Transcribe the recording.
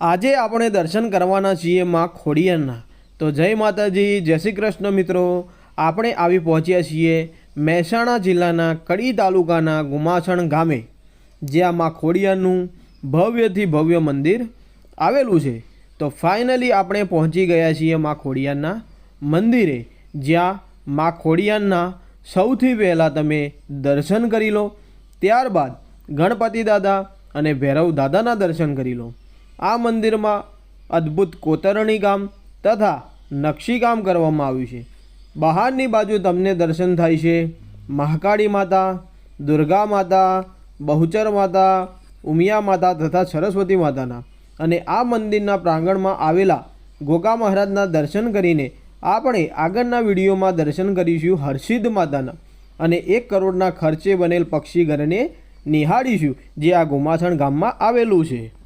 આજે આપણે દર્શન કરવાના છીએ માં ખોડિયારના. તો જય માતાજી, જય શ્રી કૃષ્ણ મિત્રો. આપણે આવી પહોંચ્યા છીએ મહેસાણા જિલ્લાના કડી તાલુકાના ગુમાસણ ગામે, જ્યાં માં ખોડિયારનું ભવ્યથી ભવ્ય મંદિર આવેલું છે. તો ફાઇનલી આપણે પહોંચી ગયા છીએ માં ખોડિયારના મંદિરે, જ્યાં માં ખોડિયારના સૌથી પહેલાં તમે દર્શન કરી લો. ત્યારબાદ ગણપતિ દાદા અને ભૈરવ દાદાના દર્શન કરી લો. આ મંદિરમાં અદ્ભુત કોતરણી કામ તથા નકશીકામ કરવામાં આવ્યું છે. બહારની બાજુ તમને દર્શન થાય છે. મહાકાળી માતા, દુર્ગા માતા, બહુચર માતા, ઉમિયા માતા તથા સરસ્વતી માતાના. અને આ મંદિરના પ્રાંગણમાં આવેલા ગોગા મહારાજના દર્શન કરીને આપણે આગળના વિડીયોમાં દર્શન કરીશું હર્ષિદ માતાના. અને એક કરોડના ખર્ચે બનેલ પક્ષી ઘરને નિહાળીશું, જે આ ગુમાસણ ગામમાં આવેલું છે.